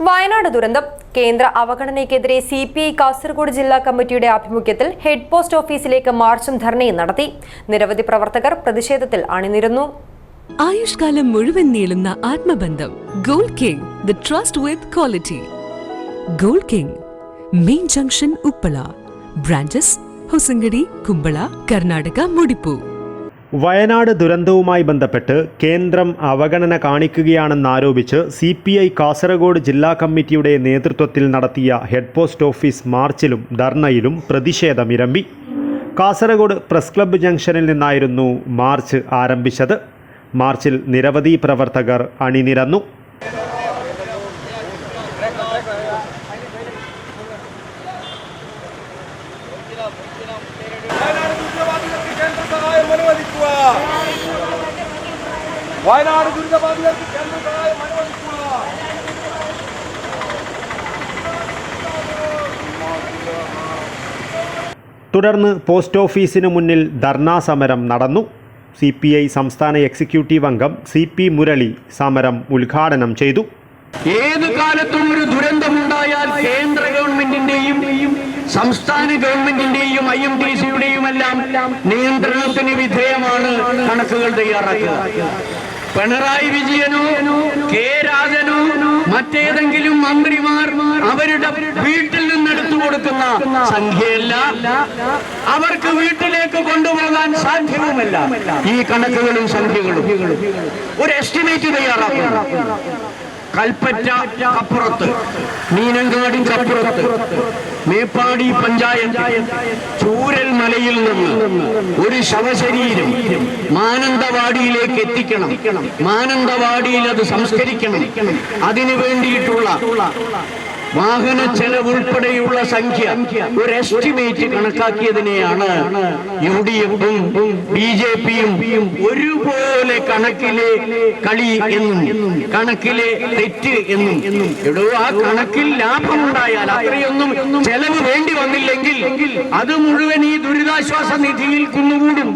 വയനാട് ദുരന്തം. കേന്ദ്ര അവഗണനയ്ക്കെതിരെ സി പി ഐ കാസർഗോഡ് ജില്ലാ കമ്മിറ്റിയുടെ ആഭിമുഖ്യത്തിൽ ഹെഡ് പോസ്റ്റ് ഓഫീസിലേക്ക് മാർച്ചും ധർണയും നടത്തി. നിരവധി പ്രവർത്തകർ പ്രതിഷേധത്തിൽ അണിനിരുന്നു. ആയുഷ്കാലം മുഴുവൻ നീളുന്ന ആത്മബന്ധം. Gold king the trust with quality. Gold king main junction Uppala. Branches Hosangadi Kumbla Karnataka മുടിപ്പു. Wayanad ദുരന്തവുമായി ബന്ധപ്പെട്ട് കേന്ദ്രം അവഗണന കാണിക്കുകയാണെന്നാരോപിച്ച് സി പി ഐ കാസർഗോഡ് ജില്ലാ കമ്മിറ്റിയുടെ നേതൃത്വത്തിൽ നടത്തിയ ഹെഡ് പോസ്റ്റ് ഓഫീസ് മാർച്ചിലും ധർണയിലും പ്രതിഷേധമിരമ്പി. കാസർഗോഡ് പ്രസ് ക്ലബ്ബ് ജംഗ്ഷനിൽ നിന്നായിരുന്നു മാർച്ച് ആരംഭിച്ചത്. മാർച്ചിൽ നിരവധി പ്രവർത്തകർ അണിനിരന്നു വയനാട് ദുരിതബാധിതർക്ക് കേന്ദ്ര സഹായം അനുവദിക്കുക. വയനാട് ദുരിതബാധിതർക്ക് കേന്ദ്ര സഹായം അനുവദിക്കുക. തുടർന്ന് പോസ്റ്റ് ഓഫീസിന് മുന്നിൽ ധർണാ സമരം നടന്നു. സി പി ഐ സംസ്ഥാന എക്സിക്യൂട്ടീവ് അംഗം സി പി മുരളി സമരം ഉദ്ഘാടനം ചെയ്തു. ഏത് കാലത്തും ഒരു ദുരന്തമുണ്ടായാൽ കേന്ദ്ര ഗവൺമെന്റിന്റെയും സംസ്ഥാന ഗവൺമെന്റിന്റെയും ഐ എം ടി സിയുടെയും എല്ലാം നിയന്ത്രണത്തിന് വിധേയമാണ് കണക്കുകൾ തയ്യാറാക്കുക. പിണറായി വിജയനോ കെ രാജനോ മറ്റേതെങ്കിലും മന്ത്രിമാർ അവരുടെ വീട്ടിൽ നിന്ന് എടുത്തു കൊടുക്കുന്ന സംഖ്യയല്ല. അവർക്ക് വീട്ടിലേക്ക് കൊണ്ടുപോകാൻ സാധ്യവുമല്ല. ഈ കണക്കുകളും സംഖ്യകളും. ഒരു എസ്റ്റിമേറ്റ് തയ്യാറാക്കുന്നു. കൽപ്പറ്റ അപ്പുറത്ത് മീനങ്ങാടിക്കപ്പുറത്ത് മേപ്പാടി പഞ്ചായത്ത്. ചൂരൽ മലയിൽ നിന്ന് ഒരു ശവശരീരം മാനന്തവാടിയിലേക്ക് എത്തിക്കണം. മാനന്തവാടിയിൽ അത് സംസ്കരിക്കണം. അതിനു വേണ്ടിയിട്ടുള്ള വാഹന ചെലവ് ഉൾപ്പെടെയുള്ള സംഖ്യ ഒരു എസ്റ്റിമേറ്റ് കണക്കാക്കിയതിനെയാണ് യു ഡി എഫും ബി ജെ പിയും ഒരുപോലെ കണക്കിലെ കളി എന്നും കണക്കിലെ തെറ്റ് എന്നും. എടോ ആ കണക്കിൽ ലാഭമുണ്ടായാൽ അത്രയൊന്നും ചെലവ് വേണ്ടി വന്നില്ലെങ്കിൽ അത് മുഴുവൻ ഈ ദുരിതാശ്വാസ നിധിയിൽ കുന്നുകൂടും.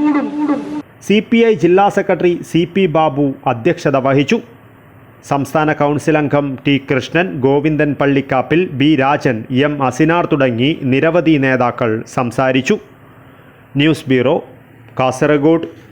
സി പി ഐ ജില്ലാ സെക്രട്ടറി സി പി ബാബു അധ്യക്ഷത വഹിച്ചു. സംസ്ഥാന കൗൺസിൽ അംഗം T Krishnan Govindan Pallikkappil B Rajan M Asinar തുടങ്ങി നിരവധി നേതാക്കൾ സംസാരിച്ചു. News bureau Kasaragod.